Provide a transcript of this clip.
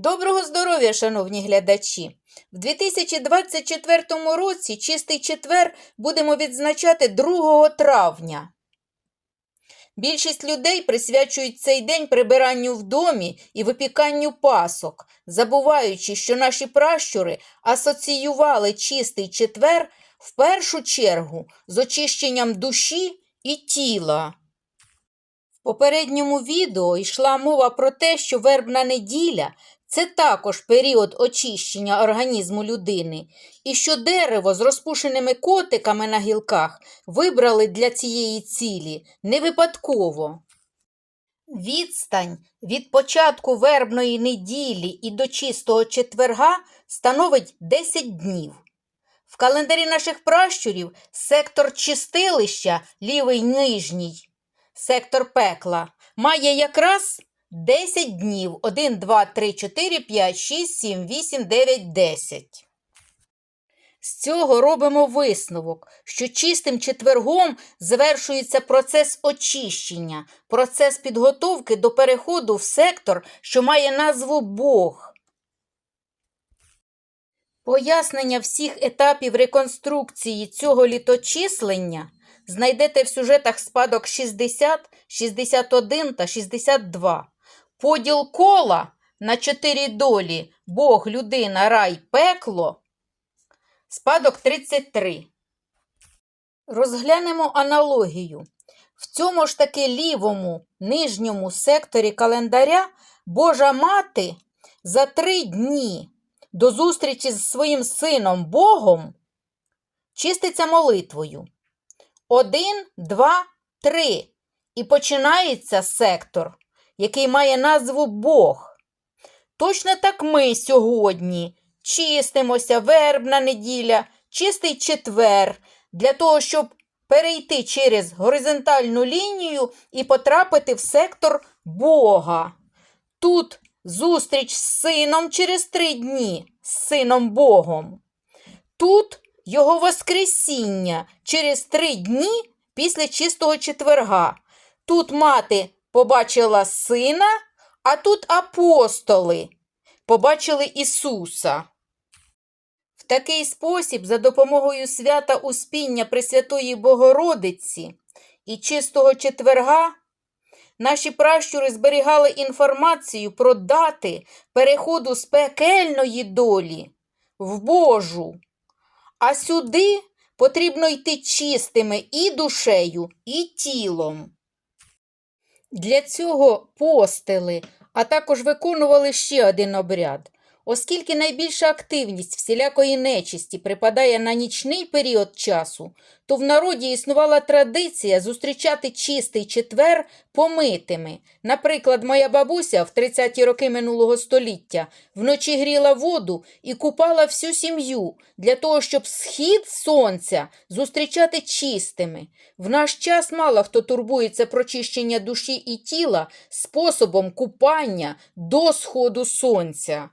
Доброго здоров'я, шановні глядачі! В 2024 році чистий четвер будемо відзначати 2 травня. Більшість людей присвячують цей день прибиранню в домі і випіканню пасок, забуваючи, що наші пращури асоціювали чистий четвер в першу чергу з очищенням душі і тіла. В попередньому відео йшла мова про те, що вербна неділя це також період очищення організму людини, і що дерево з розпушеними котиками на гілках вибрали для цієї цілі не випадково. Відстань від початку вербної неділі і до чистого четверга становить 10 днів. В календарі наших пращурів сектор чистилища, лівий нижній, сектор пекла, має якраз 10 днів. 1, 2, 3, 4, 5, 6, 7, 8, 9, 10. З цього робимо висновок, що чистим четвергом завершується процес очищення, процес підготовки до переходу в сектор, що має назву Бог. Пояснення всіх етапів реконструкції цього літочислення знайдете в сюжетах спадок 60, 61 та 62. Поділ кола на чотири долі Бог, людина, рай, пекло. Спадок 33. Розглянемо аналогію. В цьому ж таки лівому нижньому секторі календаря Божа мати за три дні до зустрічі з своїм сином Богом чиститься молитвою. Один, два, три. І починається сектор, який має назву Бог. Точно так ми сьогодні чистимося, вербна неділя, чистий четвер, для того, щоб перейти через горизонтальну лінію і потрапити в сектор Бога. Тут зустріч з сином через три дні, з сином Богом. Тут його Воскресіння через три дні після чистого четверга. Тут мати побачила сина, а тут апостоли побачили Ісуса. В такий спосіб, за допомогою свята Успіння Пресвятої Богородиці і чистого четверга, наші пращури зберігали інформацію про дати переходу з пекельної долі в Божу. А сюди потрібно йти чистими і душею, і тілом. Для цього постили, а також виконували ще один обряд. Оскільки найбільша активність всілякої нечисті припадає на нічний період часу, то в народі існувала традиція зустрічати чистий четвер помитими. Наприклад, моя бабуся в 30-ті роки минулого століття вночі гріла воду і купала всю сім'ю для того, щоб схід сонця зустрічати чистими. В наш час мало хто турбується про чищення душі і тіла способом купання до сходу сонця.